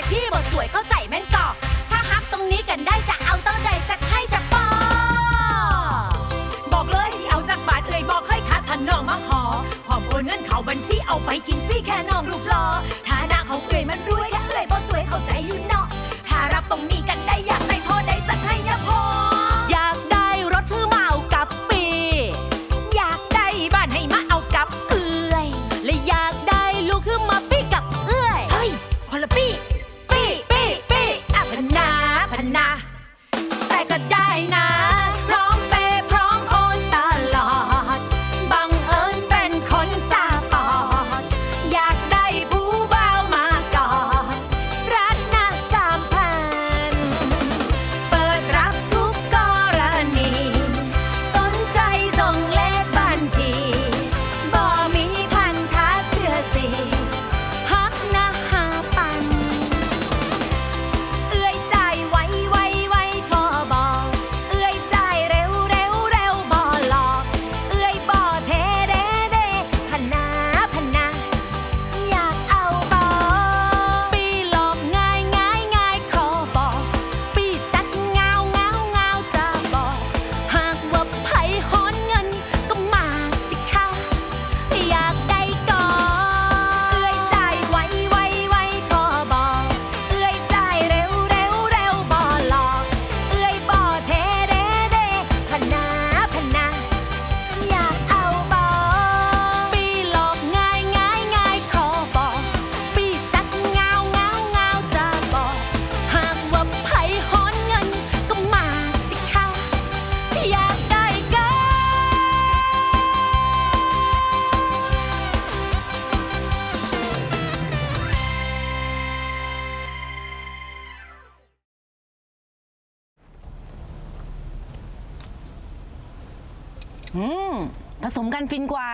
ยพี่บทสวยเข้าใจแม่นกออถ้าฮักตรงนี้กันได้จะเอาเต้าใดจะให้จะปอบอกเลยสิเอาจากบาทเลยบอกให้คัดทันน้องมาหอความโอนเงินเขาบัญชีเอาไปกินฟรีแค่น้องรูปลอฐานะเขาเกยมันรวยแค่เลยบทสวยเข้าใจอยู่เนาะถ้ารับตรงนี้กันได้ ผสมกันฟินกว่า